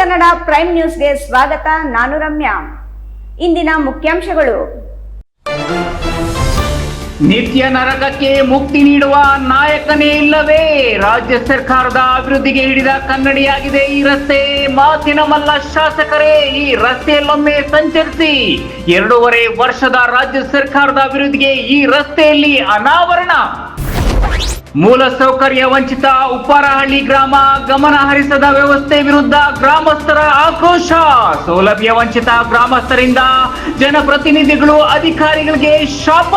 Kannada prime ನ್ಯೂಸ್ಗೆ ಸ್ವಾಗತ, ನಾನು ರಮ್ಯಾ. ಇಂದಿನ ಮುಖ್ಯಾಂಶಗಳು. ನಿತ್ಯ ನರಕಕ್ಕೆ ಮುಕ್ತಿ ನೀಡುವ ನಾಯಕನೇ ಇಲ್ಲವೇ? ರಾಜ್ಯ ಸರ್ಕಾರದ ಅಭಿವೃದ್ಧಿಗೆ ಹಿಡಿದ ಕನ್ನಡಿಯಾಗಿದೆ ಈ ರಸ್ತೆ. ಮಾತಿನ ಮಲ್ಲ ಶಾಸಕರೇ, ಈ ರಸ್ತೆಯಲ್ಲೊಮ್ಮೆ ಸಂಚರಿಸಿ. ಎರಡೂವರೆ ವರ್ಷದ ರಾಜ್ಯ ಸರ್ಕಾರದ ಅಭಿವೃದ್ಧಿಗೆ ಈ ರಸ್ತೆಯಲ್ಲಿ ಅನಾವರಣ. ಮೂಲ ಸೌಕರ್ಯ ವಂಚಿತ ಉಪ್ಪಾರಹಳ್ಳಿ ಗ್ರಾಮ ಗಮನ ಹರಿಸದ ವ್ಯವಸ್ಥೆ ವಿರುದ್ಧ ಗ್ರಾಮಸ್ಥರ ಆಕ್ರೋಶ. ಸೌಲಭ್ಯ ವಂಚಿತ ಗ್ರಾಮಸ್ಥರಿಂದ ಜನಪ್ರತಿನಿಧಿಗಳು ಅಧಿಕಾರಿಗಳಿಗೆ ಶಾಪ.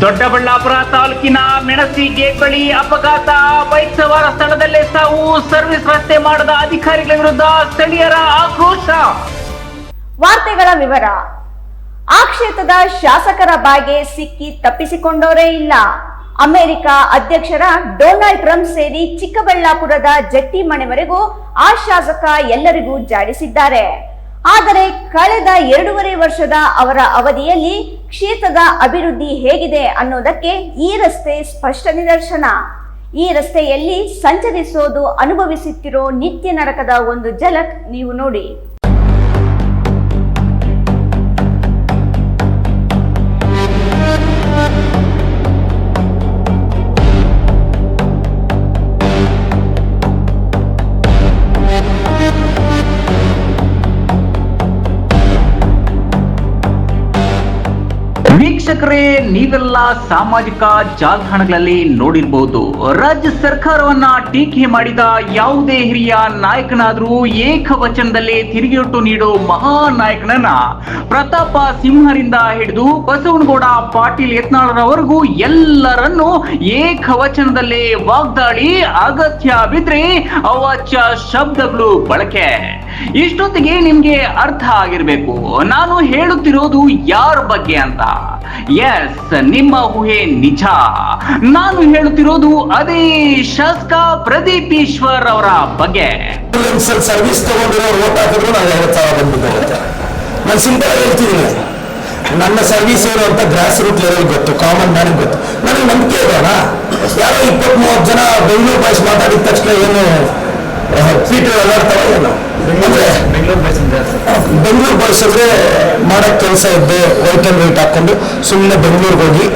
ದೊಡ್ಡಬಳ್ಳಾಪುರ ತಾಲೂಕಿನ ಮೆಣಸಿ ಗೇಟ್ ಬಳಿ ಅಪಘಾತ ಬೈಕ್ ಸವಾರ ಸ್ಥಳದಲ್ಲೇ ಸಾವು. ಸರ್ವಿಸ್ ರಸ್ತೆ ಮಾಡದ ಅಧಿಕಾರಿಗಳ ವಿರುದ್ಧ ಸ್ಥಳೀಯರ ಆಕ್ರೋಶ. ವಾರ್ತೆಗಳ ವಿವರ. ಆ ಕ್ಷೇತ್ರದ ಶಾಸಕರ ಬಾಗೆ ಸಿಕ್ಕಿ ತಪ್ಪಿಸಿಕೊಂಡವರೇ ಇಲ್ಲ. ಅಮೆರಿಕ ಅಧ್ಯಕ್ಷರ ಡೊನಾಲ್ಡ್ ಟ್ರಂಪ್ ಸೇರಿ ಚಿಕ್ಕಬಳ್ಳಾಪುರದ ಜಟ್ಟಿ ಮನೆವರೆಗೂ ಆ ಶಾಸಕ ಎಲ್ಲರಿಗೂ ಜಾಡಿಸಿದ್ದಾರೆ ಆದರೆ ಕಳೆದ ಎರಡೂವರೆ ವರ್ಷದ ಅವರ ಅವಧಿಯಲ್ಲಿ ಕ್ಷೇತ್ರದ ಅಭಿವೃದ್ಧಿ ಹೇಗಿದೆ ಅನ್ನೋದಕ್ಕೆ ಈ ರಸ್ತೆ ಸ್ಪಷ್ಟ ನಿದರ್ಶನ. ಈ ರಸ್ತೆಯಲ್ಲಿ ಸಂಚರಿಸೋದು ಅನುಭವಿಸುತ್ತಿರೋ ನಿತ್ಯ ನರಕದ ಒಂದು ಝಲಕ್ ನೀವು ನೋಡಿ. ವೀಕ್ಷಕರೇ, ನೀವೆಲ್ಲ ಸಾಮಾಜಿಕ ಜಾಲತಾಣಗಳಲ್ಲಿ ನೋಡಿರಬಹುದು ರಾಜ್ಯ ಸರ್ಕಾರವನ್ನ ಟೀಕೆ ಮಾಡಿದ ಯಾವುದೇ ಹಿರಿಯ ನಾಯಕನಾದರೂ ಏಕವಚನದಲ್ಲಿ ತಿರುಗೇಟು ನೀಡೋ ಮಹಾನಾಯಕನನ್ನ ಪ್ರತಾಪ ಸಿಂಹರಿಂದ ಹಿಡಿದು ಬಸವನಗೌಡ, ಪಾಟೀಲ್ ಯತ್ನಾಳರವರೆಗೂ ಎಲ್ಲರನ್ನೂ ಏಕವಚನದಲ್ಲಿ ವಾಗ್ದಾಳಿ ಅಗತ್ಯ ಬಿದ್ರೆ ಅವಾಚ್ಯ ಶಬ್ದಗಳು ಬಳಕೆ. ಇಷ್ಟೊತ್ತಿಗೆ ನಿಮ್ಗೆ ಅರ್ಥ ಆಗಿರ್ಬೇಕು. ನಾನು ಹೇಳುತ್ತಿರೋದು ಯಾರ ಬಗ್ಗೆ ಅಂತ. ಎಸ್ ನಿಮ್ಮ ಊಹೆ ನಿಜ. ನಾನು ಹೇಳುತ್ತಿರೋದು ಅದೇ ಶಾಸಕ ಪ್ರದೀಪ್ ಈಶ್ವರ್ ಅವರ ಬಗ್ಗೆ. ಸರ್ ಸರ್ವಿಸ್ ನಾನು ಸಿಂಪಲ್ ನನ್ನ ಸರ್ವಿಸ್ ಏನು ಅಂತ ಗ್ರಾಸ್ ರೂಟ್ ಲೆವೆಲ್ ಗೊತ್ತು ಕಾಮನ್ ಮ್ಯಾನ್ ಗೊತ್ತು. ನನಗೆ ನಂಬಿಕೆ ಇರೋಣ ಯಾರೋ ಇಪ್ಪತ್ತ್ ಮೂವತ್ತು ಜನ ಬೆಂಗಳೂರು ಬಾಯ್ಸ್ ಮಾತಾಡಿದ ತಕ್ಷಣ ಏನು ಅಲ್ಲಾಡ್ತಾವ ಬೆಂಗಳೂರು ಬಳಸಿದ್ರೆ ಬೆಂಗಳೂರು ಮಾಡಕ್ ಕೆಲಸ ಇದ್ದೆ ವೈಟ್ ಅಂಡ್ ವೈಟ್ ಹಾಕೊಂಡು ಸುಮ್ಮನೆ ಬೆಂಗಳೂರಿಗೆ ಹೋಗಿ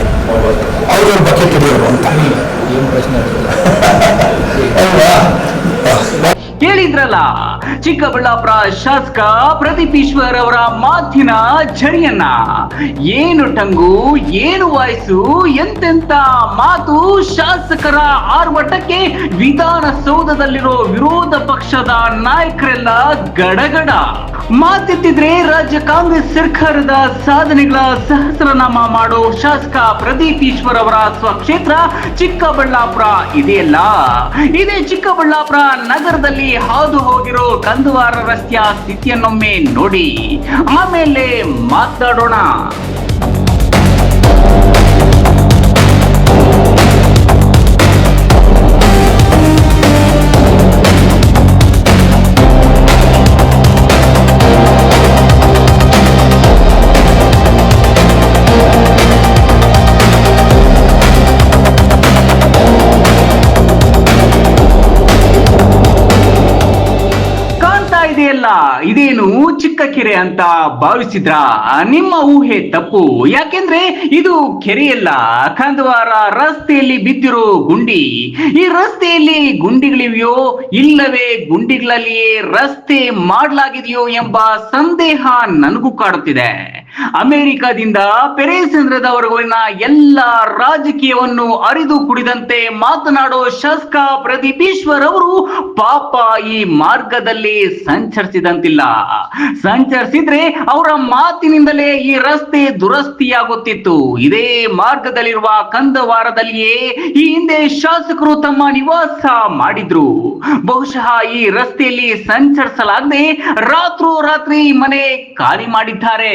ಅವ್ರವ್ರ ಬಕೆಟ್ ಹಿಡಿಯೋರು ಅಂತ. ಏನು ಪ್ರಶ್ನೆ ಅಲ್ವಾ? ಕೇಳಿದ್ರಲ್ಲ, ಚಿಕ್ಕಬಳ್ಳಾಪುರ ಶಾಸಕ ಪ್ರದೀಪ್ ಈಶ್ವರ್ ಅವರ ಮಾತಿನ ಝರಿಯನ್ನ ಏನು ಟಂಗು, ಏನು ವಾಯ್ಸು, ಎಂತೆಂತ ಮಾತು ಶಾಸಕರ ಆರ್ಭಟಕ್ಕೆ ವಿಧಾನಸೌಧದಲ್ಲಿರೋ ವಿರೋಧ ಪಕ್ಷದ ನಾಯಕರೆಲ್ಲ ಗಡಗಡ. ಮಾತೆತ್ತಿದ್ರೆ ರಾಜ್ಯ ಕಾಂಗ್ರೆಸ್ ಸರ್ಕಾರದ ಸಾಧನೆಗಳ ಸಹಸ್ರನಾಮ ಮಾಡೋ ಶಾಸಕ ಪ್ರದೀಪ್ ಈಶ್ವರ್ ಅವರ ಸ್ವಕ್ಷೇತ್ರ ಚಿಕ್ಕಬಳ್ಳಾಪುರ ಇದೆಯಲ್ಲ. ಇದೇ ಚಿಕ್ಕಬಳ್ಳಾಪುರ ನಗರದಲ್ಲಿ ಹಾದು ಹೋಗಿರೋ ಕಂದುವಾರ ರಸ್ತೆಯ ಸ್ಥಿತಿಯನ್ನೊಮ್ಮೆ ನೋಡಿ ಆಮೇಲೆ ಮಾತಾಡೋಣ. ಇದೇನು ಚಿಕ್ಕ ಕೆರೆ ಅಂತ ಭಾವಿಸಿದ್ರ? ನಿಮ್ಮ ಊಹೆ ತಪ್ಪು. ಯಾಕೆಂದ್ರೆ ಇದು ಕೆರೆಯಲ್ಲ. ಕಂದವಾರ ರಸ್ತೆಯಲ್ಲಿ ಬಿದ್ದಿರೋ ಗುಂಡಿ. ಈ ರಸ್ತೆಯಲ್ಲಿ ಗುಂಡಿಗಳಿವೆಯೋ, ಇಲ್ಲವೇ ಗುಂಡಿಗಳಲ್ಲಿಯೇ ರಸ್ತೆ ಮಾಡಲಾಗಿದೆಯೋ ಎಂಬ ಸಂದೇಹ ನನಗೂ ಕಾಡುತ್ತಿದೆ. ಅಮೆರಿಕದಿಂದ ಪೆರೇಸಂದ್ರದವರೆಗಿನ ಎಲ್ಲ ರಾಜಕೀಯವನ್ನು ಅರಿದು ಕುಡಿದಂತೆ ಮಾತನಾಡೋ ಶಾಸಕ ಪ್ರದೀಪ್ ಈಶ್ವರ್ ಅವರು ಪಾಪ ಈ ಮಾರ್ಗದಲ್ಲಿ ಸಂಚರಿಸಿದಂತಿಲ್ಲ. ಸಂಚರಿಸಿದ್ರೆ ಅವರ ಮಾತಿನಿಂದಲೇ ಈ ರಸ್ತೆ ದುರಸ್ತಿಯಾಗುತ್ತಿತ್ತು. ಇದೇ ಮಾರ್ಗದಲ್ಲಿರುವ ಕಂದವಾರದಲ್ಲಿಯೇ ಈ ಹಿಂದೆ ಶಾಸಕರು ತಮ್ಮ ನಿವಾಸ ಮಾಡಿದ್ರು. ಬಹುಶಃ ಈ ರಸ್ತೆಯಲ್ಲಿ ಸಂಚರಿಸಲಾಗದೆ ರಾತ್ರೋರಾತ್ರಿ ಮನೆ ಖಾಲಿ ಮಾಡಿದ್ದಾರೆ.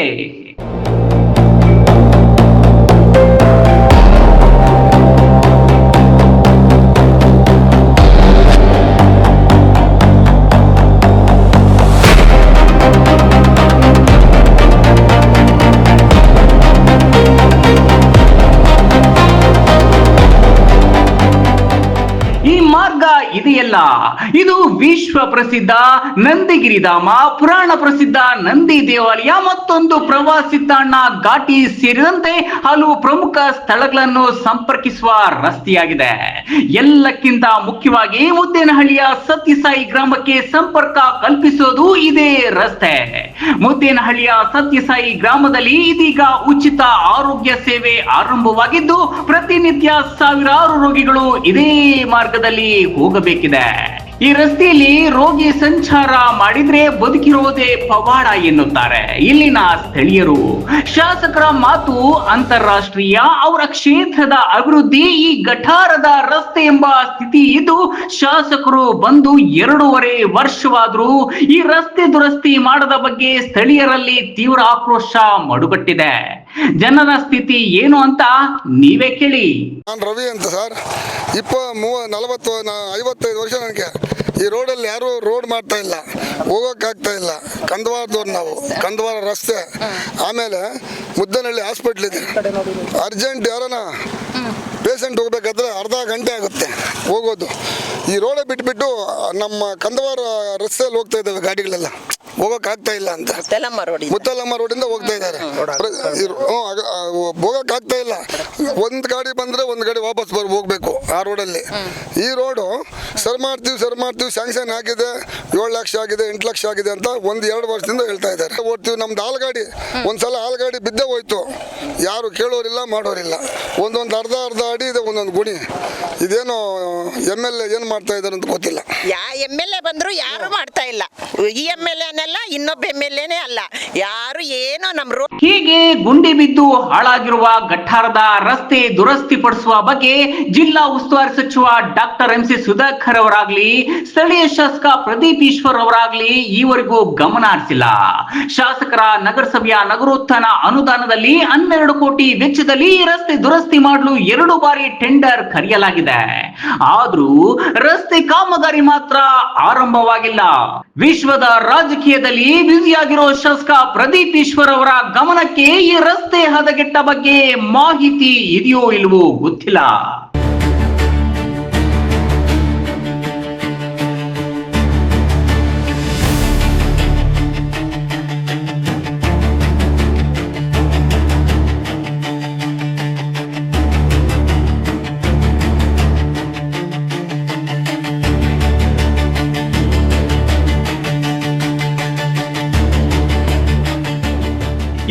ವಿಶ್ವ ಪ್ರಸಿದ್ಧ ನಂದಿಗಿರಿಧಾಮ ಪುರಾಣ ಪ್ರಸಿದ್ಧ ನಂದಿ ದೇವಾಲಯ ಮತ್ತೊಂದು ಪ್ರವಾಸಿ ತಾಣ ಘಾಟಿ ಸೇರಿದಂತೆ ಹಲವು ಪ್ರಮುಖ ಸ್ಥಳಗಳನ್ನು ಸಂಪರ್ಕಿಸುವ ರಸ್ತೆಯಾಗಿದೆ. ಎಲ್ಲಕ್ಕಿಂತ ಮುಖ್ಯವಾಗಿ ಮುದ್ದೇನಹಳ್ಳಿಯ ಸತ್ಯಸಾಯಿ ಗ್ರಾಮಕ್ಕೆ ಸಂಪರ್ಕ ಕಲ್ಪಿಸೋದು ಇದೇ ರಸ್ತೆ. ಮುದ್ದೇನಹಳ್ಳಿಯ ಸತ್ಯಸಾಯಿ ಗ್ರಾಮದಲ್ಲಿ ಇದೀಗ ಉಚಿತ ಆರೋಗ್ಯ ಸೇವೆ ಆರಂಭವಾಗಿದ್ದು, ಪ್ರತಿನಿತ್ಯ ಸಾವಿರಾರು ರೋಗಿಗಳು ಇದೇ ಮಾರ್ಗದಲ್ಲಿ ಹೋಗಬೇಕಿದೆ. ಈ ರಸ್ತೆಯಲ್ಲಿ ರೋಗಿ ಸಂಚಾರ ಮಾಡಿದ್ರೆ ಬದುಕಿರೋದೇ ಪವಾಡ ಎನ್ನುತ್ತಾರೆ ಇಲ್ಲಿನ ಸ್ಥಳೀಯರು. ಶಾಸಕರ ಮಾತು ಅಂತಾರಾಷ್ಟ್ರೀಯ, ಅವರ ಕ್ಷೇತ್ರದ ಅಭಿವೃದ್ಧಿ ಈ ಗಠಾರದ ರಸ್ತೆ ಎಂಬ ಸ್ಥಿತಿ ಇದ್ದು ಶಾಸಕರು ಬಂದು ಎರಡೂವರೆ ವರ್ಷವಾದರೂ ಈ ರಸ್ತೆ ದುರಸ್ತಿ ಮಾಡದ ಬಗ್ಗೆ ಸ್ಥಳೀಯರಲ್ಲಿ ತೀವ್ರ ಆಕ್ರೋಶ ಮಡುಗಟ್ಟಿದೆ. ಜನರ ಸ್ಥಿತಿ ಏನು ಅಂತ ನೀವೇ ಕೇಳಿ. ನಾನು ರವಿ ಅಂತ ಸರ್. ಇಪ್ಪ ಮೂವ ನಲವತ್ತು ಐವತ್ತೈದು ವರ್ಷ ನನಗೆ ಈ ರೋಡಲ್ಲಿ ಯಾರು ರೋಡ್ ಮಾಡ್ತಾ ಇಲ್ಲ, ಹೋಗೋಕ್ಕಾಗ್ತಾ ಇಲ್ಲ. ಕಂದವಾರದವ್ರು ನಾವು, ಕಂದವಾರ ರಸ್ತೆ. ಆಮೇಲೆ ಮುದ್ದನಹಳ್ಳಿ ಹಾಸ್ಪಿಟ್ಲ್ ಇದೆ. ಅರ್ಜೆಂಟ್ ಯಾರನ ಪೇಷಂಟ್ ಹೋಗ್ಬೇಕಾದ್ರೆ ಅರ್ಧ ಗಂಟೆ ಆಗುತ್ತೆ ಹೋಗೋದು. ಈ ರೋಡೇ ಬಿಟ್ಬಿಟ್ಟು ನಮ್ಮ ಕಂದವಾರ ರಸ್ತೆಯಲ್ಲಿ ಹೋಗ್ತಾ ಇದ್ದಾವೆ ಗಾಡಿಗಳೆಲ್ಲ. ಹೋಗೋಕ್ಕಾಗ್ತಾ ಇಲ್ಲ ಅಂತ. ಮುತ್ತಲಮ್ಮ ರೋಡ್ ಮುತ್ತಲಮ್ಮ ರೋಡಿಂದ ಹೋಗ್ತಾ ಇದ್ದಾರೆ. ಹೋಗಕ್ಕಾಗ್ತಾ ಇಲ್ಲ. ಒಂದು ಗಾಡಿ ಬಂದ್ರೆ ಒಂದು ಗಾಡಿ ವಾಪಸ್ ಬರ್ ಹೋಗ್ಬೇಕು ಆ ರೋಡಲ್ಲಿ. ಈ ರೋಡು ಸರ್ ಮಾಡ್ತೀವಿ ಸರ್ ಮಾಡ್ತೀವಿ ಸ್ಯಾಂಕ್ಷನ್ ಆಗಿದೆ ಏಳು ಲಕ್ಷ ಆಗಿದೆ ಎಂಟು ಲಕ್ಷ ಆಗಿದೆ ಅಂತ ಒಂದು ಎರಡು ವರ್ಷದಿಂದ ಹೇಳ್ತಾ ಇದ್ದಾರೆ. ಓಡ್ತೀವಿ ನಮ್ದು ಹಾಲ್ ಗಾಡಿ ಒಂದ್ಸಲ ಹಾಲ್ ಗಾಡಿ ಬಿದ್ದೇ ಹೋಯ್ತು. ಯಾರು ಕೇಳೋರಿಲ್ಲ ಮಾಡೋರಿಲ್ಲ. ಒಂದೊಂದು ಅರ್ಧ ಅರ್ಧ ಅಡಿ ಇದೆ ಒಂದೊಂದು ಗುಣಿ. ಇದೇನು ಎಂ ಎಲ್ ಎ ಏನು ಮಾಡ್ತಾ ಇದ್ದಾರೆ ಅಂತ ಗೊತ್ತಿಲ್ಲ. ಯಾ ಎಂ ಎಲ್ ಎ ಬಂದ್ರು ಯಾರು ಮಾಡ್ತಾ ಇಲ್ಲ. ಈ ಎಂ ಎಲ್ ಎನಲ್ಲ ಇನ್ನೊಬ್ಬ ಎಂ ಎಲ್ ಎನೇ ಅಲ್ಲ. ಯಾರು ಏನೋ ನಮ್ ರೋ ಹೀಗೆ ಗುಂಡಿ ಬಿದ್ದು ಹಾಳಾಗಿರುವ ಗಟ್ಟಾರದ ರಸ್ತೆ ದುರಸ್ತಿ ಪಡಿಸುವ ಬಗ್ಗೆ ಜಿಲ್ಲಾ ಉಸ್ತುವಾರಿ ಸಚಿವ ಡಾಕ್ಟರ್ ಎಂ ಸಿ ಸುಧಾಕರ್ ಅವರಾಗ್ಲಿ, ಸ್ಥಳೀಯ ಶಾಸಕ ಪ್ರದೀಪ್ ಈಶ್ವರ್ ಅವರಾಗ್ಲಿ ಈವರೆಗೂ ಗಮನ ಹರಿಸಿಲ್ಲ. ಶಾಸಕರ ನಗರಸಭೆಯ ನಗರೋತ್ಥಾನ ಅನುದಾನದಲ್ಲಿ ಹನ್ನೆರಡು ಕೋಟಿ ವೆಚ್ಚದಲ್ಲಿ ರಸ್ತೆ ದುರಸ್ತಿ ಮಾಡಲು ಎರಡು ಬಾರಿ ಟೆಂಡರ್ ಕರೆಯಲಾಗಿದೆ. ಆದ್ರೂ ರಸ್ತೆ ಕಾಮಗಾರಿ ಮಾತ್ರ ಆರಂಭವಾಗಿಲ್ಲ. ವಿಶ್ವದ ರಾಜಕೀಯದಲ್ಲಿ ಬ್ಯುಸಿಯಾಗಿರೋ ಶಾಸಕ ಪ್ರದೀಪ್ ಈಶ್ವರ್ ಅವರ ಗಮನಕ್ಕೆ ಈ ರಸ್ತೆ ಹದಗೆಟ್ಟ ಬಗ್ಗೆ ಮಾಹಿತಿ ಇದೆಯೋ ಇಲ್ವೋ ಗೊತ್ತಿಲ್ಲ.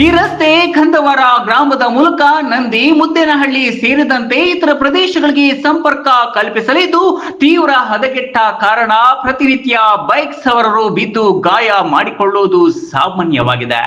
ಈ ರಸ್ತೆ ಕಂದವಾರ ಗ್ರಾಮದ ಮೂಲಕ ನಂದಿ ಮುದ್ದೇನಹಳ್ಳಿ ಸೇರಿದಂತೆ ಇತರ ಪ್ರದೇಶಗಳಿಗೆ ಸಂಪರ್ಕ ಕಲ್ಪಿಸಲಿದ್ದು, ತೀವ್ರ ಹದಗೆಟ್ಟ ಕಾರಣ ಪ್ರತಿನಿತ್ಯ ಬೈಕ್ ಸವಾರರು ಬಿದ್ದು ಗಾಯ ಮಾಡಿಕೊಳ್ಳುವುದು ಸಾಮಾನ್ಯವಾಗಿದೆ.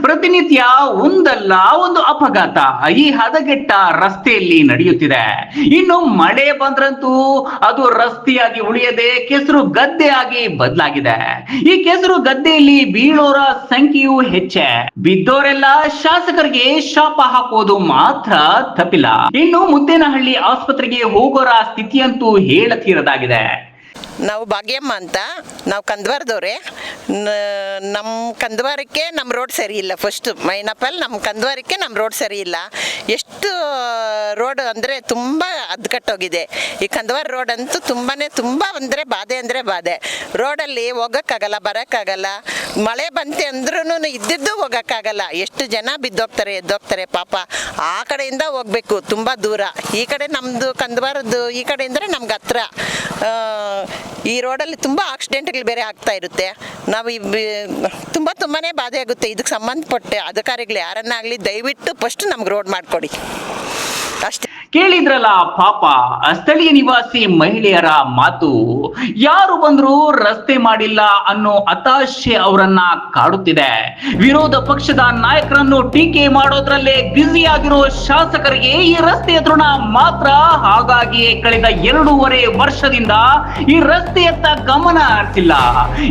ಪ್ರತಿನಿತ್ಯ ಒಂದಲ್ಲ, ಒಂದು ಅಪಘಾತ ಈ ಹದಗೆಟ್ಟ ರಸ್ತೆಯಲ್ಲಿ ನಡೆಯುತ್ತಿದೆ. ಇನ್ನು ಮಳೆ ಬಂದ್ರಂತೂ ಅದು ರಸ್ತೆಯಾಗಿ ಉಳಿಯದೆ ಕೆಸರು ಗದ್ದೆಯಾಗಿ ಬದಲಾಗಿದೆ. ಈ ಕೆಸರು ಗದ್ದೆಯಲ್ಲಿ ಬೀಳೋರ ಸಂಖ್ಯೆಯು ಹೆಚ್ಚೆ. ಬಿದ್ದೋರೆಲ್ಲ ಶಾಸಕರಿಗೆ ಶಾಪ ಹಾಕೋದು ಮಾತ್ರ ತಪ್ಪಿಲ್ಲ. ಇನ್ನು ಮುದ್ದೇನಹಳ್ಳಿ ಆಸ್ಪತ್ರೆಗೆ ಹೋಗೋರ ಸ್ಥಿತಿಯಂತೂ ಹೇಳತೀರದಾಗಿದೆ. ನಾವು ಭಾಗ್ಯಮ್ಮ ಅಂತ, ನಾವು ಕಂದ್ವಾರದವ್ರೆ. ನಮ್ಮ ಕಂದ್ವಾರಕ್ಕೆ ನಮ್ಮ ರೋಡ್ ಸರಿ ಇಲ್ಲ ಫಸ್ಟ್ ಮೈನಪ್ಪಲ್ ನಮ್ಮ ಕಂದ್ವಾರಕ್ಕೆ ನಮ್ಮ ರೋಡ್ ಸರಿ ಇಲ್ಲ. ಎಷ್ಟು, ರೋಡ್ ಅಂದರೆ ತುಂಬ ಅದ್ಕಟ್ಟೋಗಿದೆ ಈ ಕಂದ್ವಾರ ರೋಡ್ ಅಂತೂ ತುಂಬಾ ತುಂಬ ಅಂದರೆ ಬಾಧೆ ಅಂದರೆ ಬಾಧೆ. ರೋಡಲ್ಲಿ ಹೋಗೋಕ್ಕಾಗಲ್ಲ, ಬರೋಕ್ಕಾಗಲ್ಲ. ಮಳೆ ಬಂತೆ ಅಂದ್ರೂ ಇದ್ದಿದ್ದು ಹೋಗೋಕ್ಕಾಗಲ್ಲ. ಎಷ್ಟು ಜನ ಬಿದ್ದೋಗ್ತಾರೆ, ಎದ್ದೋಗ್ತಾರೆ, ಪಾಪ. ಆ ಕಡೆಯಿಂದ ಹೋಗ್ಬೇಕು, ತುಂಬ ದೂರ. ಈ ಕಡೆ ನಮ್ಮದು ಕಂದ್ವಾರದ್ದು, ಈ ಕಡೆ ಅಂದರೆ ನಮ್ಗೆ ಹತ್ರ. ಈ ರೋಡಲ್ಲಿ ತುಂಬ ಆಕ್ಸಿಡೆಂಟ್ಗಳು ಬೇರೆ ಆಗ್ತಾ ಇರುತ್ತೆ. ನಾವು ತುಂಬಾ ತುಂಬಾ ಬಾಧೆ ಆಗುತ್ತೆ. ಇದಕ್ಕೆ ಸಂಬಂಧಪಟ್ಟ ಅಧಿಕಾರಿಗಳು ಯಾರನ್ನಾಗಲಿ ದಯವಿಟ್ಟು ಫಸ್ಟ್ ನಮ್ಗೆ ರೋಡ್ ಮಾಡಿಕೊಡಿ. ಅಷ್ಟೇ. ಕೇಳಿದ್ರಲ್ಲ ಪಾಪ ಸ್ಥಳೀಯ ನಿವಾಸಿ ಮಹಿಳೆಯರ ಮಾತು. ಯಾರು ಬಂದ್ರು ರಸ್ತೆ ಮಾಡಿಲ್ಲ ಅನ್ನೋ ಹತಾಶೆ ಅವರನ್ನ ಕಾಡುತ್ತಿದೆ. ವಿರೋಧ ಪಕ್ಷದ ನಾಯಕರನ್ನು ಟೀಕೆ ಮಾಡೋದ್ರಲ್ಲೇ ಬ್ಯುಸಿ ಆಗಿರೋ ಶಾಸಕರಿಗೆ ಈ ರಸ್ತೆ ತೃಣ ಮಾತ್ರ ಹಾಗಾಗಿ ಕಳೆದ ಎರಡೂವರೆ ವರ್ಷದಿಂದ ಈ ರಸ್ತೆಯತ್ತ ಗಮನ ಹರಿಸಿಲ್ಲ.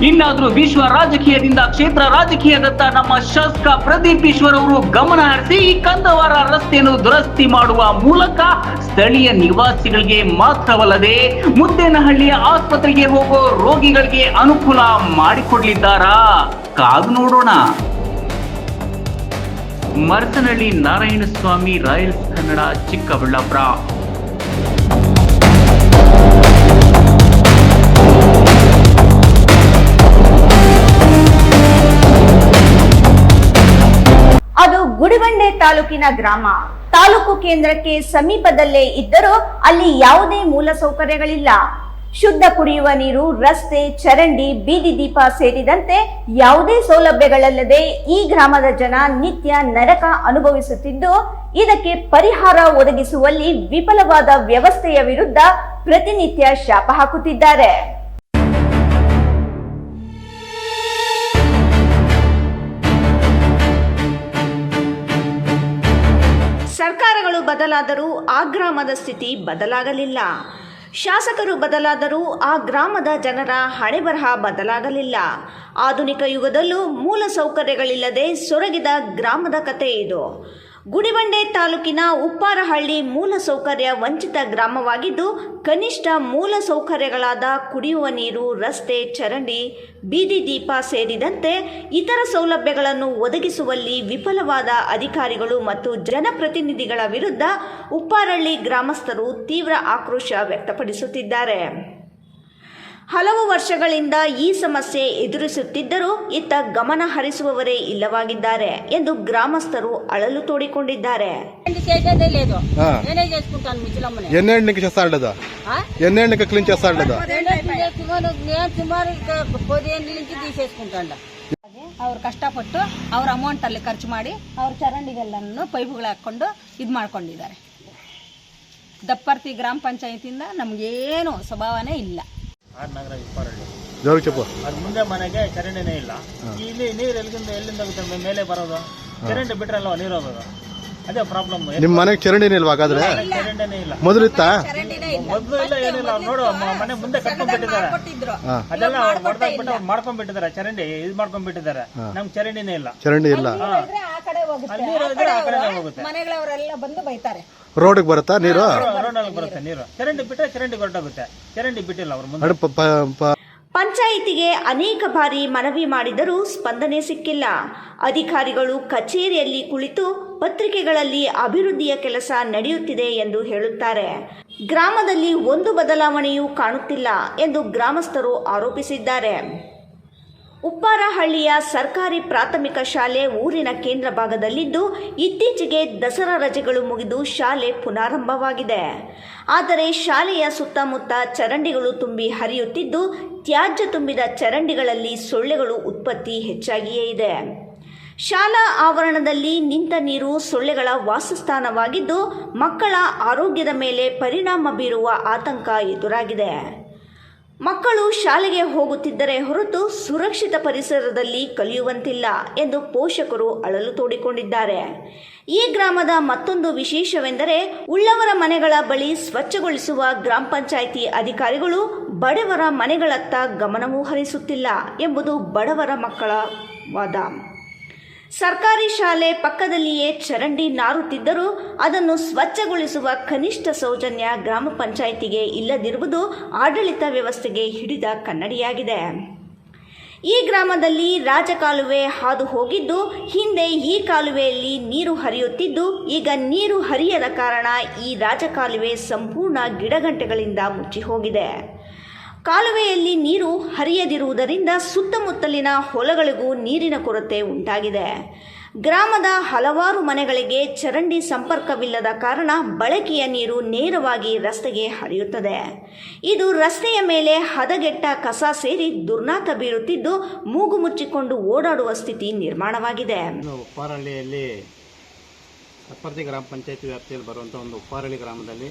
ಇನ್ನಾದ್ರೂ ವಿಶ್ವ ರಾಜಕೀಯದಿಂದ ಕ್ಷೇತ್ರ ರಾಜಕೀಯದತ್ತ ನಮ್ಮ ಶಾಸಕ ಪ್ರದೀಪ್ ಈಶ್ವರ್ ಅವರು ಗಮನ ಹರಿಸಿ ಈ ಕಂದವಾರ ರಸ್ತೆಯನ್ನು ದುರಸ್ತಿ ಮಾಡುವ ಮೂಲಕ ಸ್ಥಳೀಯ ನಿವಾಸಿಗಳಿಗೆ ಮಾತ್ರವಲ್ಲದೆ ಮುದ್ದೇನಹಳ್ಳಿಯ ಆಸ್ಪತ್ರೆಗೆ ಹೋಗೋ ರೋಗಿಗಳಿಗೆ ಅನುಕೂಲ ಮಾಡಿಕೊಡ್ಲಿದ್ದಾರಾ? ಕಾದು ನೋಡೋಣ. ಮರಸನಹಳ್ಳಿ ನಾರಾಯಣಸ್ವಾಮಿ ರಾಯಲ್ಸ್ ಕನ್ನಡ ಚಿಕ್ಕಬಳ್ಳಾಪುರ. ತಾಲೂಕಿನ ಗ್ರಾಮ. ತಾಲೂಕು ಕೇಂದ್ರಕ್ಕೆ ಸಮೀಪದಲ್ಲೇ ಇದ್ದರೂ ಅಲ್ಲಿ ಯಾವುದೇ ಮೂಲ ಸೌಕರ್ಯಗಳಿಲ್ಲ. ಶುದ್ಧ ಕುಡಿಯುವ ನೀರು, ರಸ್ತೆ, ಚರಂಡಿ, ಬೀದಿ ದೀಪ ಸೇರಿದಂತೆ ಯಾವುದೇ ಸೌಲಭ್ಯಗಳಲ್ಲದೆ ಈ ಗ್ರಾಮದ ಜನ ನಿತ್ಯ ನರಕ ಅನುಭವಿಸುತ್ತಿದ್ದು, ಇದಕ್ಕೆ ಪರಿಹಾರ ಒದಗಿಸುವಲ್ಲಿ ವಿಫಲವಾದ ವ್ಯವಸ್ಥೆಯ ವಿರುದ್ಧ ಪ್ರತಿನಿತ್ಯ ಶಾಪ ಹಾಕುತ್ತಿದ್ದಾರೆ. ಬದಲಾದರೂ ಆ ಗ್ರಾಮದ ಸ್ಥಿತಿ ಬದಲಾಗಲಿಲ್ಲ. ಶಾಸಕರು ಬದಲಾದರೂ ಆ ಗ್ರಾಮದ ಜನರ ಹಣೆಬರಹ ಬದಲಾಗಲಿಲ್ಲ. ಆಧುನಿಕ ಯುಗದಲ್ಲೂ ಮೂಲ ಸೌಕರ್ಯಗಳಿಲ್ಲದೆ ಸೊರಗಿದ ಗ್ರಾಮದ ಕತೆ ಇದು. ಗುಡಿಬಂಡೆ ತಾಲೂಕಿನ ಉಪ್ಪಾರಹಳ್ಳಿ ಮೂಲ ಸೌಕರ್ಯ ವಂಚಿತ ಗ್ರಾಮವಾಗಿದ್ದು, ಕನಿಷ್ಠ ಮೂಲ ಸೌಕರ್ಯಗಳಾದ ಕುಡಿಯುವ ನೀರು, ರಸ್ತೆ, ಚರಂಡಿ, ಬೀದಿ ದೀಪ ಸೇರಿದಂತೆ ಇತರ ಸೌಲಭ್ಯಗಳನ್ನು ಒದಗಿಸುವಲ್ಲಿ ವಿಫಲವಾದ ಅಧಿಕಾರಿಗಳು ಮತ್ತು ಜನಪ್ರತಿನಿಧಿಗಳ ವಿರುದ್ಧ ಉಪ್ಪಾರಹಳ್ಳಿ ಗ್ರಾಮಸ್ಥರು ತೀವ್ರ ಆಕ್ರೋಶ ವ್ಯಕ್ತಪಡಿಸುತ್ತಿದ್ದಾರೆ. ಹಲವು ವರ್ಷಗಳಿಂದ ಈ ಸಮಸ್ಯೆ ಎದುರಿಸುತ್ತಿದ್ದರೂ ಇತ್ತ ಗಮನ ಹರಿಸುವವರೇ ಇಲ್ಲವಾಗಿದ್ದಾರೆ ಎಂದು ಗ್ರಾಮಸ್ಥರು ಅಳಲು ತೋಡಿಕೊಂಡಿದ್ದಾರೆ. ಅವ್ರು ಕಷ್ಟಪಟ್ಟು ಅವ್ರ ಅಮೌಂಟ್ ಅಲ್ಲಿ ಖರ್ಚು ಮಾಡಿ ಅವ್ರ ಚರಂಡಿಗೆಲ್ಲನ್ನು ಪೈಪುಗಳು ಹಾಕೊಂಡು ಇದು ಮಾಡ್ಕೊಂಡಿದ್ದಾರೆ. ದಪ್ಪರ್ತಿ ಗ್ರಾಮ ಪಂಚಾಯತಿಯಿಂದ ನಮ್ಗೇನು ಸ್ವಭಾವನೇ ಇಲ್ಲ. ಆರ್ ನಗರ ಇಪ್ಪರಳ್ಳಿ ಜೋರು ಚಪ್ಪು. ಅದು ಮುಂದೆ ಮನೆಗೆ ಚರಂಡಿನೇ ಇಲ್ಲ. ಇಲ್ಲಿ ನೀರು ಎಲ್ಲಿಂದ ಎಲ್ಲಿಂದ ಹೋಗುತ್ತೆ ಮೇಲೆ ಬರೋದು. ಚರಂಡಿ ಬಿಟ್ರಲ್ವ ನೀರು ಹೋಗೋದು? ಅದೇ ಪ್ರಾಬ್ಲಮ್ ನಿಮ್ಮ ಮನೆಗೆ ಚರಂಡಿನೇ ಇಲ್ವಾ ಹಾಗಾದ್ರೆ? ಚರಂಡಿನೇ ಇಲ್ಲ. ಮೊದಲಿತ್ತಾ? ಮೊದಲು ಇಲ್ಲ ಏನಿಲ್ಲ. ಅವ್ರು ನೋಡು ಮನೆ ಮುಂದೆ ಕಟ್ಕೊಂಡ್ಬಿಟ್ಟಿದ್ದಾರೆ. ಹಾ. ಅದೆಲ್ಲ ಹೊಡೆದಾಗ್ಬಿಟ್ಟು ಅವ್ರು ಮಾಡ್ಕೊಂಡ್ಬಿಟ್ಟಿದ್ದಾರೆ. ಚರಂಡಿ ಇದು ಮಾಡ್ಕೊಂಡ್ಬಿಟ್ಟಿದ್ದಾರೆ. ನಮ್ಗೆ ಚರಂಡಿನೇ ಇಲ್ಲ. ಚರಂಡಿ ಇಲ್ಲ. ಆ ಕಡೆ ಹೋಗುತ್ತೆ. ನೀರು ಇದ್ರೆ ಆ ಕಡೆನೇ ಹೋಗುತ್ತೆ. ಮನೆಗಳವರೆಲ್ಲ ಬಂದು ಬೈತಾರೆ. ರೋಡ್ಗೆ ಬರುತ್ತಾ ನೀರು? ರೋಡಲ್ಲಿ ಬರುತ್ತೆ ನೀರು. ಚರಂಡಿ ಬಿಟ್ಟರೆ ಚರಂಡಿ ಹೊರಟೋಗುತ್ತೆ. ಚರಂಡಿ ಬಿಟ್ಟಿಲ್ಲ ಅವ್ರ ಮುಂದೆ. ಅಡು ಪ- ಪ- ಪ- ಪಂಚಾಯಿತಿಗೆ ಅನೇಕ ಬಾರಿ ಮನವಿ ಮಾಡಿದರೂ ಸ್ಪಂದನೆ ಸಿಕ್ಕಿಲ್ಲ. ಅಧಿಕಾರಿಗಳು ಕಚೇರಿಯಲ್ಲಿ ಕುಳಿತು ಪತ್ರಿಕೆಗಳಲ್ಲಿ ಅಭಿವೃದ್ಧಿಯ ಕೆಲಸ ನಡೆಯುತ್ತಿದೆ ಎಂದು ಹೇಳುತ್ತಾರೆ. ಗ್ರಾಮದಲ್ಲಿ ಒಂದು ಬದಲಾವಣೆಯೂ ಕಾಣುತ್ತಿಲ್ಲ ಎಂದು ಗ್ರಾಮಸ್ಥರು ಆರೋಪಿಸಿದ್ದಾರೆ. ಉಪ್ಪಾರಹಳ್ಳಿಯ ಸರ್ಕಾರಿ ಪ್ರಾಥಮಿಕ ಶಾಲೆ ಊರಿನ ಕೇಂದ್ರ ಭಾಗದಲ್ಲಿದ್ದು ಇತ್ತೀಚೆಗೆ ದಸರಾ ರಜೆಗಳು ಮುಗಿದು ಶಾಲೆ ಪುನಾರಂಭವಾಗಿದೆ. ಆದರೆ ಶಾಲೆಯ ಸುತ್ತಮುತ್ತ ಚರಂಡಿಗಳು ತುಂಬಿ ಹರಿಯುತ್ತಿದ್ದು, ತ್ಯಾಜ್ಯ ತುಂಬಿದ ಚರಂಡಿಗಳಲ್ಲಿ ಸೊಳ್ಳೆಗಳು ಉತ್ಪತ್ತಿ ಹೆಚ್ಚಾಗಿಯೇ ಇದೆ. ಶಾಲಾ ಆವರಣದಲ್ಲಿ ನಿಂತ ನೀರು ಸೊಳ್ಳೆಗಳ ವಾಸಸ್ಥಾನವಾಗಿದ್ದು, ಮಕ್ಕಳ ಆರೋಗ್ಯದ ಮೇಲೆ ಪರಿಣಾಮ ಬೀರುವ ಆತಂಕ ಎದುರಾಗಿದೆ. ಮಕ್ಕಳು ಶಾಲೆಗೆ ಹೋಗುತ್ತಿದ್ದರೆ ಹೊರತು ಸುರಕ್ಷಿತ ಪರಿಸರದಲ್ಲಿ ಕಲಿಯುವಂತಿಲ್ಲ ಎಂದು ಪೋಷಕರು ಅಳಲು ತೋಡಿಕೊಂಡಿದ್ದಾರೆ. ಈ ಗ್ರಾಮದ ಮತ್ತೊಂದು ವಿಶೇಷವೆಂದರೆ, ಉಳ್ಳವರ ಮನೆಗಳ ಬಳಿ ಸ್ವಚ್ಛಗೊಳಿಸುವ ಗ್ರಾಮ ಪಂಚಾಯಿತಿ ಅಧಿಕಾರಿಗಳು ಬಡವರ ಮನೆಗಳತ್ತ ಗಮನವೂ ಹರಿಸುತ್ತಿಲ್ಲ ಎಂಬುದು ಬಡವರ ಮಕ್ಕಳ ವಾದ. ಸರ್ಕಾರಿ ಶಾಲೆ ಪಕ್ಕದಲ್ಲಿಯೇ ಚರಂಡಿ ನಾರುತ್ತಿದ್ದರೂ ಅದನ್ನು ಸ್ವಚ್ಛಗೊಳಿಸುವ ಕನಿಷ್ಠ ಸೌಜನ್ಯ ಗ್ರಾಮ ಪಂಚಾಯಿತಿಗೆ ಇಲ್ಲದಿರುವುದು ಆಡಳಿತ ವ್ಯವಸ್ಥೆಗೆ ಹಿಡಿದ ಕನ್ನಡಿಯಾಗಿದೆ. ಈ ಗ್ರಾಮದಲ್ಲಿ ರಾಜಕಾಲುವೆ ಹಾದು ಹೋಗಿದ್ದು, ಹಿಂದೆ ಈ ಕಾಲುವೆಯಲ್ಲಿ ನೀರು ಹರಿಯುತ್ತಿದ್ದು, ಈಗ ನೀರು ಹರಿಯದ ಕಾರಣ ಈ ರಾಜಕಾಲುವೆ ಸಂಪೂರ್ಣ ಗಿಡಗಂಟೆಗಳಿಂದ ಮುಚ್ಚಿ ಹೋಗಿದೆ ಕಾಲುವೆಯಲ್ಲಿ ನೀರು ಹರಿಯದಿರುವುದರಿಂದ ಸುತ್ತಮುತ್ತಲಿನ ಹೊಲಗಳಿಗೂ ನೀರಿನ ಕೊರತೆ ಉಂಟಾಗಿದೆ. ಗ್ರಾಮದ ಹಲವಾರು ಮನೆಗಳಿಗೆ ಚರಂಡಿ ಸಂಪರ್ಕವಿಲ್ಲದ ಕಾರಣ ಬಳಕೆಯ ನೀರು ನೇರವಾಗಿ ರಸ್ತೆಗೆ ಹರಿಯುತ್ತದೆ. ಇದು ರಸ್ತೆಯ ಮೇಲೆ ಹದಗೆಟ್ಟ ಕಸ ಸೇರಿ ದುರ್ನಾತ ಬೀರುತ್ತಿದ್ದು ಮೂಗು ಮುಚ್ಚಿಕೊಂಡು ಓಡಾಡುವ ಸ್ಥಿತಿ ನಿರ್ಮಾಣವಾಗಿದೆ. ಉಪ್ಪಾರಳ್ಳಿಯಲ್ಲಿ ಗ್ರಾಮ ಪಂಚಾಯತಿ ವ್ಯಾಪ್ತಿಯಲ್ಲಿ ಬರುವಂಥ ಒಂದು ಉಪ್ಪಾರಳ್ಳಿ ಗ್ರಾಮದಲ್ಲಿ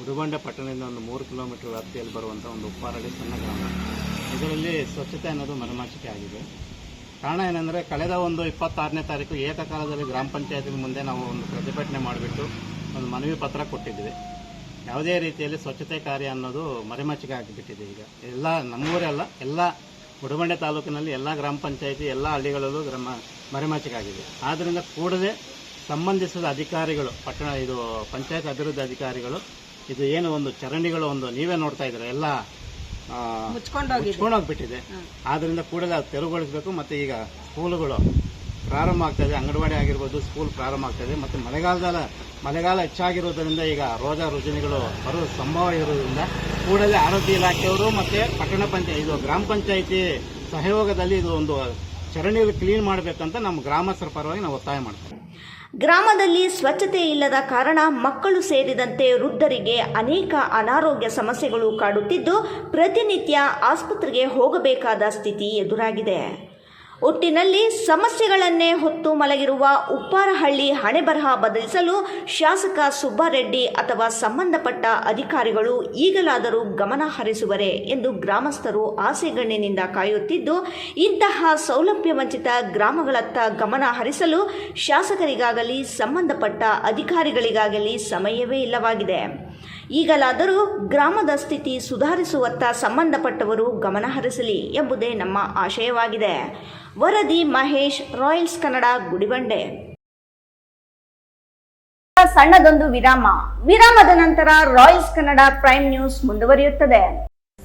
ಉಡುಬಂಡೆ ಪಟ್ಟಣದಿಂದ ಒಂದು ಮೂರು ಕಿಲೋಮೀಟರ್ ವ್ಯಾಪ್ತಿಯಲ್ಲಿ ಬರುವಂಥ ಒಂದು ಉಪ್ಪಾರಳ್ಳಿ ಸಣ್ಣ ಗ್ರಾಮ. ಇದರಲ್ಲಿ ಸ್ವಚ್ಛತೆ ಅನ್ನೋದು ಮನಮಾಚಿಕೆ ಆಗಿದೆ. ಕಾರಣ ಏನಂದರೆ, ಕಳೆದ ಒಂದು ಇಪ್ಪತ್ತಾರನೇ ತಾರೀಕು ಏಕಕಾಲದಲ್ಲಿ ಗ್ರಾಮ ಪಂಚಾಯಿತಿ ಮುಂದೆ ನಾವು ಒಂದು ಪ್ರತಿಭಟನೆ ಮಾಡಿಬಿಟ್ಟು ಒಂದು ಮನವಿ ಪತ್ರ ಕೊಟ್ಟಿದ್ದೀವಿ ಯಾವುದೇ ರೀತಿಯಲ್ಲಿ ಸ್ವಚ್ಛತೆ ಕಾರ್ಯ ಅನ್ನೋದು ಮರೆಮಾಚಿಕೆ ಆಗಿಬಿಟ್ಟಿದೆ ಈಗ. ಎಲ್ಲ ನಮ್ಮೂರೇ ಅಲ್ಲ, ಎಲ್ಲ ಉಡುಬಂಡೆ ತಾಲೂಕಿನಲ್ಲಿ ಎಲ್ಲ ಗ್ರಾಮ ಪಂಚಾಯತಿ, ಎಲ್ಲ ಹಳ್ಳಿಗಳಲ್ಲೂ ಗ್ರಾಮ ಮರೆಮಾಚಿಕೆ ಆಗಿದೆ. ಆದ್ದರಿಂದ ಕೂಡಲೇ ಸಂಬಂಧಿಸಿದ ಅಧಿಕಾರಿಗಳು, ಪಟ್ಟಣ ಇದು ಪಂಚಾಯತ್ ಅಭಿವೃದ್ಧಿ ಅಧಿಕಾರಿಗಳು ಇದು ಏನು ಒಂದು ಚರಂಡಿಗಳು ಒಂದು ನೀವೇ ನೋಡ್ತಾ ಇದ್ರೆ ಎಲ್ಲ ಮುಚ್ಕೊಂಡೋಗ್ಬಿಟ್ಟಿದೆ. ಆದ್ರಿಂದ ಕೂಡಲೇ ಅದು ತೆರವುಗೊಳಿಸಬೇಕು ಮತ್ತೆ ಈಗ ಸ್ಕೂಲುಗಳು ಪ್ರಾರಂಭ ಆಗ್ತದೆ ಅಂಗನವಾಡಿ ಆಗಿರ್ಬೋದು ಸ್ಕೂಲ್ ಪ್ರಾರಂಭ ಆಗ್ತದೆ ಮತ್ತೆ ಮಳೆಗಾಲದ ಮಳೆಗಾಲ ಹೆಚ್ಚಾಗಿರೋದ್ರಿಂದ ಈಗ ರೋಗ ರುಜಿನಗಳು ಬರೋ ಸಂಭವ ಇರೋದ್ರಿಂದ ಕೂಡಲೇ ಆರೋಗ್ಯ ಇಲಾಖೆಯವರು ಮತ್ತೆ ಪಟ್ಟಣ ಪಂಚಾಯತ್ ಇದು ಗ್ರಾಮ ಪಂಚಾಯತಿ ಸಹಯೋಗದಲ್ಲಿ ಇದು ಒಂದು ಚರಂಡಿಯಲ್ಲಿ ಕ್ಲೀನ್ ಮಾಡಬೇಕಂತ ನಮ್ಮ ಗ್ರಾಮಸ್ಥರ ಪರವಾಗಿ ನಾವು ಒತ್ತಾಯ ಮಾಡ್ತೀವಿ. ಗ್ರಾಮದಲ್ಲಿ ಸ್ವಚ್ಛತೆ ಇಲ್ಲದ ಕಾರಣ ಮಕ್ಕಳು ಸೇರಿದಂತೆ ವೃದ್ಧರಿಗೆ ಅನೇಕ ಅನಾರೋಗ್ಯ ಸಮಸ್ಯೆಗಳು ಕಾಡುತ್ತಿದ್ದು, ಪ್ರತಿನಿತ್ಯ ಆಸ್ಪತ್ರೆಗೆ ಹೋಗಬೇಕಾದ ಸ್ಥಿತಿ ಎದುರಾಗಿದೆ. ಒಟ್ಟಿನಲ್ಲಿ ಸಮಸ್ಯೆಗಳನ್ನೇ ಹೊತ್ತು ಮಲಗಿರುವ ಉಪ್ಪಾರಹಳ್ಳಿ ಹಣೆಬರಹ ಬದಲಿಸಲು ಶಾಸಕ ಸುಬ್ಬಾರೆಡ್ಡಿ ಅಥವಾ ಸಂಬಂಧಪಟ್ಟ ಅಧಿಕಾರಿಗಳು ಈಗಲಾದರೂ ಗಮನ ಹರಿಸುವರೆ ಎಂದು ಗ್ರಾಮಸ್ಥರು ಆಸೆಗಣ್ಣಿನಿಂದ ಕಾಯುತ್ತಿದ್ದು, ಇಂತಹ ಸೌಲಭ್ಯ ವಂಚಿತ ಗ್ರಾಮಗಳತ್ತ ಗಮನ ಹರಿಸಲು ಶಾಸಕರಿಗಾಗಲಿ, ಸಂಬಂಧಪಟ್ಟ ಅಧಿಕಾರಿಗಳಿಗಾಗಲಿ ಸಮಯವೇ ಇಲ್ಲವಾಗಿದೆ. ಈಗಲಾದರೂ ಗ್ರಾಮದ ಸ್ಥಿತಿ ಸುಧಾರಿಸುವತ್ತ ಸಂಬಂಧಪಟ್ಟವರು ಗಮನ ಹರಿಸಲಿ ಎಂಬುದೇ ನಮ್ಮ ಆಶಯವಾಗಿದೆ. ವರದಿ ಮಹೇಶ್ ರಾಯಲ್ಸ್ ಕನ್ನಡ ಗುಡಿಬಂಡೆ. ಸಣ್ಣದೊಂದು ವಿರಾಮ. ವಿರಾಮದ ನಂತರ ರಾಯಲ್ಸ್ ಕನ್ನಡ ಪ್ರೈಮ್ ನ್ಯೂಸ್ ಮುಂದುವರಿಯುತ್ತದೆ.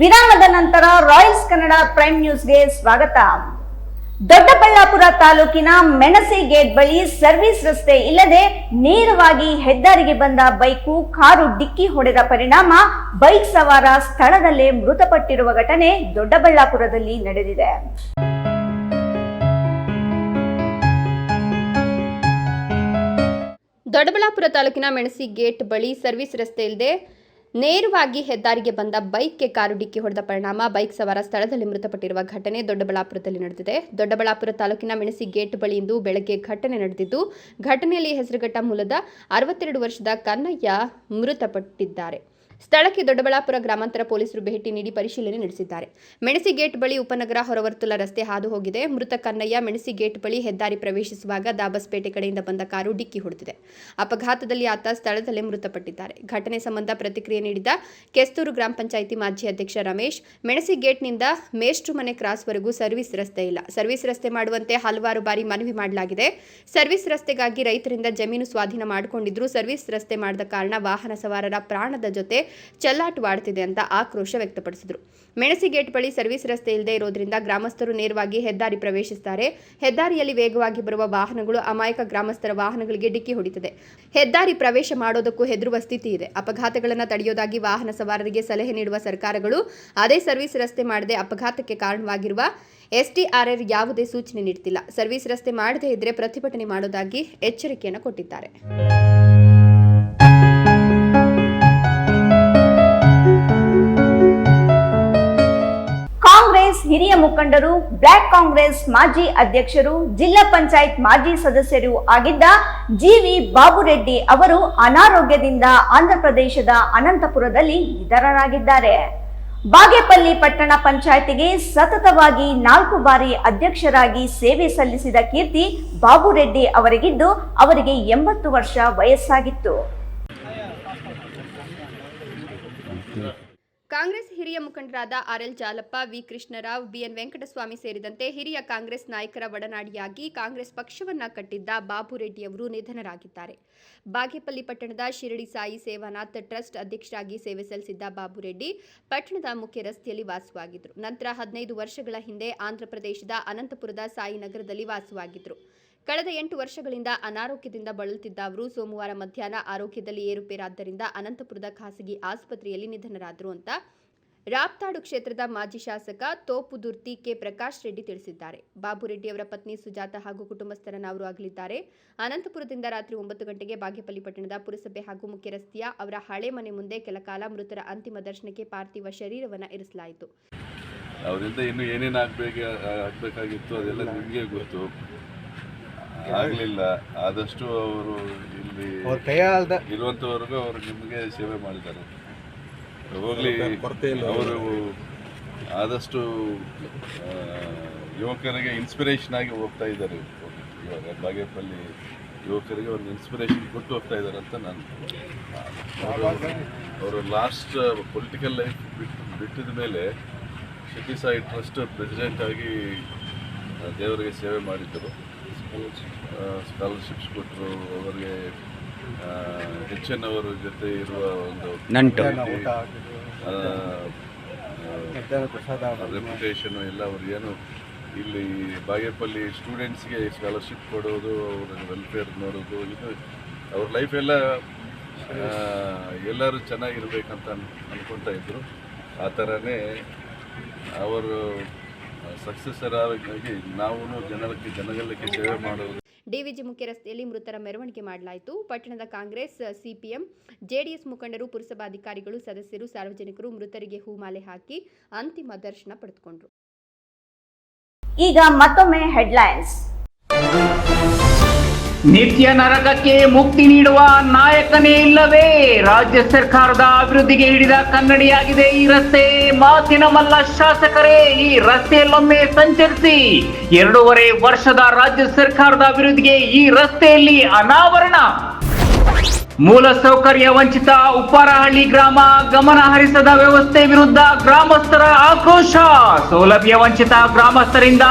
ವಿರಾಮದ ನಂತರ ರಾಯಲ್ಸ್ ಕನ್ನಡ ಪ್ರೈಮ್ ನ್ಯೂಸ್ಗೆ ಸ್ವಾಗತ. ದೊಡ್ಡಬಳ್ಳಾಪುರ ತಾಲೂಕಿನ ಮೆಣಸಿ ಗೇಟ್ ಬಳಿ ಸರ್ವಿಸ್ ರಸ್ತೆ ಇಲ್ಲದೆ ನೇರವಾಗಿ ಹೆದ್ದಾರಿಗೆ ಬಂದ ಬೈಕು, ಕಾರು ಡಿಕ್ಕಿ ಹೊಡೆದ ಪರಿಣಾಮ ಬೈಕ್ ಸವಾರ ಸ್ಥಳದಲ್ಲೇ ಮೃತಪಟ್ಟಿರುವ ಘಟನೆ ದೊಡ್ಡಬಳ್ಳಾಪುರದಲ್ಲಿ ನಡೆದಿದೆ. ದೊಡ್ಡಬಳ್ಳಾಪುರ ತಾಲೂಕಿನ ಮೆಣಸಿ ಗೇಟ್ ಬಳಿ ಸರ್ವಿಸ್ ರಸ್ತೆ ಇಲ್ಲದೆ ನೇರವಾಗಿ ಹೆದ್ದಾರಿಗೆ ಬಂದ ಬೈಕ್ಗೆ ಕಾರು ಡಿಕ್ಕಿ ಹೊಡೆದ ಪರಿಣಾಮ ಬೈಕ್ ಸವಾರ ಸ್ಥಳದಲ್ಲಿ ಮೃತಪಟ್ಟಿರುವ ಘಟನೆ ದೊಡ್ಡಬಳ್ಳಾಪುರದಲ್ಲಿ ನಡೆದಿದೆ. ದೊಡ್ಡಬಳ್ಳಾಪುರ ತಾಲೂಕಿನ ಮೆಣಸಿ ಗೇಟ್ ಬಳಿ ಇಂದು ಬೆಳಗ್ಗೆ ಘಟನೆ ನಡೆದಿದ್ದು, ಘಟನೆಯಲ್ಲಿ ಹೆಸರುಘಟ್ಟ ಮೂಲದ ಅರವತ್ತೆರಡು ವರ್ಷದ ಕನ್ನಯ್ಯ ಮೃತಪಟ್ಟಿದ್ದಾರೆ. ಸ್ಥಳಕ್ಕೆ ದೊಡ್ಡಬಳ್ಳಾಪುರ ಗ್ರಾಮಾಂತರ ಪೊಲೀಸರು ಭೇಟಿ ನೀಡಿ ಪರಿಶೀಲನೆ ನಡೆಸಿದ್ದಾರೆ. ಮೆಣಸಿ ಗೇಟ್ ಬಳಿ ಉಪನಗರ ಹೊರವರ್ತುಲ ರಸ್ತೆ ಹಾದು ಹೋಗಿದೆ ಮೃತ ಕನ್ನಯ್ಯ ಮೆಣಸಿ ಗೇಟ್ ಬಳಿ ಹೆದ್ದಾರಿ ಪ್ರವೇಶಿಸುವಾಗ ದಾಬಸ್ಪೇಟೆ ಕಡೆಯಿಂದ ಬಂದ ಕಾರು ಡಿಕ್ಕಿ ಹೊಡೆದಿದೆ. ಅಪಘಾತದಲ್ಲಿ ಆತ ಸ್ಥಳದಲ್ಲೇ ಮೃತಪಟ್ಟಿದ್ದಾರೆ. ಘಟನೆ ಸಂಬಂಧ ಪ್ರತಿಕ್ರಿಯೆ ನೀಡಿದ ಕೆಸ್ತೂರು ಗ್ರಾಮ ಪಂಚಾಯಿತಿ ಮಾಜಿ ಅಧ್ಯಕ್ಷ ರಮೇಶ್, ಮೆಣಸಿ ಗೇಟ್ನಿಂದ ಮೇಷ್ಟ್ರು ಮನೆ ಕ್ರಾಸ್ವರೆಗೂ ಸರ್ವಿಸ್ ರಸ್ತೆ ಇಲ್ಲ. ಸರ್ವಿಸ್ ರಸ್ತೆ ಮಾಡುವಂತೆ ಹಲವಾರು ಬಾರಿ ಮನವಿ ಮಾಡಲಾಗಿದೆ. ಸರ್ವಿಸ್ ರಸ್ತೆಗಾಗಿ ರೈತರಿಂದ ಜಮೀನು ಸ್ವಾಧೀನ ಮಾಡಿಕೊಂಡಿದ್ರು ಸರ್ವಿಸ್ ರಸ್ತೆ ಮಾಡದ ಕಾರಣ ವಾಹನ ಸವಾರರ ಪ್ರಾಣದ ಜೊತೆ ಚೆಲ್ಲಾಟವಾಡ್ತಿದೆ ಅಂತ ಆಕ್ರೋಶ ವ್ಯಕ್ತಪಡಿಸಿದರು. ಮೆಣಸಿ ಗೇಟ್ ಬಳಿ ಸರ್ವಿಸ್ ರಸ್ತೆ ಇಲ್ಲದೆ ಇರೋದ್ರಿಂದ ಗ್ರಾಮಸ್ಥರು ನೇರವಾಗಿ ಹೆದ್ದಾರಿ ಪ್ರವೇಶಿಸುತ್ತಾರೆ ಹೆದ್ದಾರಿಯಲ್ಲಿ ವೇಗವಾಗಿ ಬರುವ ವಾಹನಗಳು ಅಮಾಯಕ ಗ್ರಾಮಸ್ಥರ ವಾಹನಗಳಿಗೆ ಡಿಕ್ಕಿ ಹೊಡಿತದೆ. ಹೆದ್ದಾರಿ ಪ್ರವೇಶ ಮಾಡೋದಕ್ಕೂ ಹೆದರುವ ಸ್ಥಿತಿ ಇದೆ. ಅಪಘಾತಗಳನ್ನು ತಡೆಯೋದಾಗಿ ವಾಹನ ಸವಾರರಿಗೆ ಸಲಹೆ ನೀಡುವ ಸರ್ಕಾರಗಳು ಅದೇ ಸರ್ವಿಸ್ ರಸ್ತೆ ಮಾಡದೆ ಅಪಘಾತಕ್ಕೆ ಕಾರಣವಾಗಿರುವ ಎಸ್ಡಿಆರ್ಆರ್ ಯಾವುದೇ ಸೂಚನೆ ನೀಡುತ್ತಿಲ್ಲ ಸರ್ವಿಸ್ ರಸ್ತೆ ಮಾಡದೇ ಇದ್ರೆ ಪ್ರತಿಭಟನೆ ಮಾಡೋದಾಗಿ ಎಚ್ಚರಿಕೆಯನ್ನು ಕೊಟ್ಟಿದ್ದಾರೆ. ಹಿರಿಯ ಮುಖಂಡರು, ಬ್ಲಾಕ್ ಕಾಂಗ್ರೆಸ್ ಮಾಜಿ ಅಧ್ಯಕ್ಷರು, ಜಿಲ್ಲಾ ಪಂಚಾಯತ್ ಮಾಜಿ ಸದಸ್ಯರು ಆಗಿದ್ದ ಜಿವಿ ಬಾಬುರೆಡ್ಡಿ ಅವರು ಅನಾರೋಗ್ಯದಿಂದ ಆಂಧ್ರಪ್ರದೇಶದ ಅನಂತಪುರದಲ್ಲಿ ನಿಧನರಾಗಿದ್ದಾರೆ. ಬಾಗೇಪಲ್ಲಿ ಪಟ್ಟಣ ಪಂಚಾಯತಿಗೆ ಸತತವಾಗಿ ನಾಲ್ಕು ಬಾರಿ ಅಧ್ಯಕ್ಷರಾಗಿ ಸೇವೆ ಸಲ್ಲಿಸಿದ ಕೀರ್ತಿ ಬಾಬುರೆಡ್ಡಿ ಅವರಿಗಿದ್ದು, ಅವರಿಗೆ ಎಂಬತ್ತು ವರ್ಷ ವಯಸ್ಸಾಗಿತ್ತು. ಕಾಂಗ್ರೆಸ್ ಹಿರಿಯ ಮುಖಂಡರಾದ RL Jalappa, V Krishnarao BN Venkataswamy ಸೇರಿದಂತೆ ಹಿರಿಯ ಕಾಂಗ್ರೆಸ್ ನಾಯಕರ ಒಡನಾಡಿಯಾಗಿ ಕಾಂಗ್ರೆಸ್ ಪಕ್ಷವನ್ನ ಕಟ್ಟಿದ್ದ ಬಾಬು ರೆಡ್ಡಿ ಅವರು ನಿಧನರಾಗಿದ್ದಾರೆ. ಬಾಗೇಪಲ್ಲಿ ಪಟ್ಟಣದ ಶಿರಡಿ ಸಾಯಿ ಸೇವಾನಾಥ್ ಟ್ರಸ್ಟ್ ಅಧ್ಯಕ್ಷರಾಗಿ ಸೇವೆ ಸಲ್ಲಿಸಿದ್ದ ಬಾಬು ರೆಡ್ಡಿ ಪಟ್ಟಣದ ಮುಖ್ಯ ರಸ್ತೆಯಲ್ಲಿ ವಾಸವಾಗಿದ್ದರು. ನಂತರ ಹದಿನೈದು ವರ್ಷಗಳ ಹಿಂದೆ ಆಂಧ್ರಪ್ರದೇಶದ ಅನಂತಪುರದ ಸಾಯಿ ನಗರದಲ್ಲಿ ವಾಸವಾಗಿದ್ದರು. ಕಳೆದ ಎಂಟು ವರ್ಷಗಳಿಂದ ಅನಾರೋಗ್ಯದಿಂದ ಬಳಲುತ್ತಿದ್ದ ಅವರು ಸೋಮವಾರ ಮಧ್ಯಾಹ್ನ ಆರೋಗ್ಯದಲ್ಲಿ ಏರುಪೇರಾದ್ದರಿಂದ ಅನಂತಪುರದ ಖಾಸಗಿ ಆಸ್ಪತ್ರೆಯಲ್ಲಿ ನಿಧನರಾದರು ಅಂತ ರಾಪ್ತಾಡು ಕ್ಷೇತ್ರದ ಮಾಜಿ ಶಾಸಕ ತೋಪುದುರ್ತಿ ಕೆ ಪ್ರಕಾಶ್ ರೆಡ್ಡಿ ತಿಳಿಸಿದ್ದಾರೆ. ಬಾಬು ರೆಡ್ಡಿ ಅವರ ಪತ್ನಿ ಸುಜಾತ ಹಾಗೂ ಕುಟುಂಬಸ್ಥರನ್ನು ಅವರು ಆಗಲಿದ್ದಾರೆ. ಅನಂತಪುರದಿಂದ ರಾತ್ರಿ ಒಂಬತ್ತು ಗಂಟೆಗೆ ಬಾಗೇಪಲ್ಲಿ ಪಟ್ಟಣದ ಪುರಸಭೆ ಹಾಗೂ ಮುಖ್ಯ ರಸ್ತೆಯ ಅವರ ಹಳೆ ಮನೆ ಮುಂದೆ ಕೆಲ ಕಾಲ ಮೃತರ ಅಂತಿಮ ದರ್ಶನಕ್ಕೆ ಪಾರ್ಥಿವ ಶರೀರವನ್ನು ಇರಿಸಲಾಯಿತು. ಅವರಿಂದ ಇನ್ನು ಏನೇನು ಆಗಬೇಕು ಆಗಬೇಕಾಗಿತ್ತು ಅದೆಲ್ಲ ನಿಮಗೆ ಗೊತ್ತು. ಆಗಲಿಲ್ಲ. ಆದಷ್ಟು ಅವರು ಇಲ್ಲಿ ಇರುವಂತವರೆಗೂ ಅವರು ನಿಮಗೆ ಸೇವೆ ಮಾಡಿದ್ದಾರೆ. ಹೋಗ್ಲಿ ಅವರು ಆದಷ್ಟು ಯುವಕರಿಗೆ ಇನ್ಸ್ಪಿರೇಷನ್ ಆಗಿ ಹೋಗ್ತಾ ಇದ್ದಾರೆ. ಇವಾಗ ಬಾಗೇಪಲ್ಲಿ ಯುವಕರಿಗೆ ಒಂದು ಇನ್ಸ್ಪಿರೇಷನ್ ಕೊಟ್ಟು ಹೋಗ್ತಾ ಇದ್ದಾರೆ ಅಂತ ನಾನು ಅವರು ಲಾಸ್ಟ್ ಪೊಲಿಟಿಕಲ್ ಲೈಫ್ ಬಿಟ್ಟು ಬಿಟ್ಟಿದ ಮೇಲೆ ಶಕ್ತಿ ಸಾಯಿ ಟ್ರಸ್ಟ್ ಪ್ರೆಸಿಡೆಂಟ್ ಆಗಿ ದೇವರಿಗೆ ಸೇವೆ ಮಾಡಿದ್ದರು. ಸ್ಕಾಲರ್ಶಿಪ್ಸ್ ಕೊಟ್ಟರು ಅವರಿಗೆ ಹೆಚ್ಚಿನವರ ಜೊತೆ ಇರುವ ಒಂದು ನಂಟು. ರೆಪ್ಯುಟೇಷನು ಎಲ್ಲ ಅವ್ರಿಗೇನು ಏನು ಇಲ್ಲಿ ಬಾಗೇಪಲ್ಲಿ ಸ್ಟೂಡೆಂಟ್ಸ್ಗೆ ಸ್ಕಾಲರ್ಶಿಪ್ ಕೊಡೋದು ಅವ್ರ ವೆಲ್ಫೇರ್ ನೋಡೋದು ಇದು ಅವ್ರ ಲೈಫ್ ಎಲ್ಲ ಎಲ್ಲರೂ ಚೆನ್ನಾಗಿರ್ಬೇಕಂತ ಅನ್ ಅನ್ಕೊತಾ ಇದ್ರು ಆ ಥರನೇ ಅವರು ಸಕ್ಸಸ್ಸರ್ ಆಗಿ ನಾವು ಜನಕ್ಕೆ ಜನಗಳಿಗೆ ಸೇವೆ ಮಾಡುವುದು ಡಿವಿಜಿ ಮುಖ್ಯ ರಸ್ತೆಯಲ್ಲಿ ಮೃತರ ಮೆರವಣಿಗೆ ಮಾಡಲಾಯಿತು. ಪಟ್ಟಣದ ಕಾಂಗ್ರೆಸ್ ಸಿಪಿಎಂ ಜೆಡಿಎಸ್ ಮುಖಂಡರು ಪುರಸಭಾಧಿಕಾರಿಗಳು ಸದಸ್ಯರು ಸಾರ್ವಜನಿಕರು ಮೃತರಿಗೆ ಹೂಮಾಲೆ ಹಾಕಿ ಅಂತಿಮ ದರ್ಶನ ಪಡೆದುಕೊಂಡರು. ಈಗ ಮತ್ತೊಮ್ಮೆ ಹೆಡ್ಲೈನ್ಸ್ ನಿತ್ಯ ನರಕಕ್ಕೆ ಮುಕ್ತಿ ನೀಡುವ ನಾಯಕನೇ ಇಲ್ಲವೇ? ರಾಜ್ಯ ಸರ್ಕಾರದ ಅಭಿವೃದ್ಧಿಗೆ ಹಿಡಿದ ಕನ್ನಡಿಯಾಗಿದೆ ಈ ರಸ್ತೆ. ಮಾತಿನ ಮಲ್ಲ ಶಾಸಕರೇ, ಈ ರಸ್ತೆಯಲ್ಲೊಮ್ಮೆ ಸಂಚರಿಸಿ. ಎರಡೂವರೆ ವರ್ಷದ ರಾಜ್ಯ ಸರ್ಕಾರದ ಅಭಿವೃದ್ಧಿಗೆ ಈ ರಸ್ತೆಯಲ್ಲಿ ಅನಾವರಣ. ಮೂಲ ಸೌಕರ್ಯ ವಂಚಿತ ಉಪ್ಪಾರಹಳ್ಳಿ ಗ್ರಾಮ ಗಮನ ಹರಿಸದ ವ್ಯವಸ್ಥೆ ವಿರುದ್ಧ ಗ್ರಾಮಸ್ಥರ ಆಕ್ರೋಶ. ಸೌಲಭ್ಯ ವಂಚಿತ ಗ್ರಾಮಸ್ಥರಿಂದ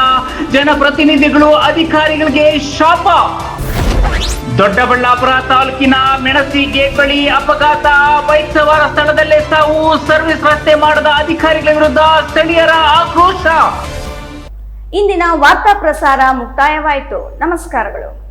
ಜನಪ್ರತಿನಿಧಿಗಳು ಅಧಿಕಾರಿಗಳಿಗೆ ಶಾಪ. ದೊಡ್ಡಬಳ್ಳಾಪುರ ತಾಲೂಕಿನ ಮೆಣಸಿ ಬಳಿ ಅಪಘಾತ. ಬೈಕ್ ಸವಾರ ಸ್ಥಳದಲ್ಲೇ ಸಾವು. ಸರ್ವಿಸ್ ರಸ್ತೆ ಮಾಡದ ಅಧಿಕಾರಿಗಳ ವಿರುದ್ಧ ಸ್ಥಳೀಯರ ಆಕ್ರೋಶ. ಇಂದಿನ ವಾರ್ತಾ ಪ್ರಸಾರ ಮುಕ್ತಾಯವಾಯಿತು. ನಮಸ್ಕಾರಗಳು.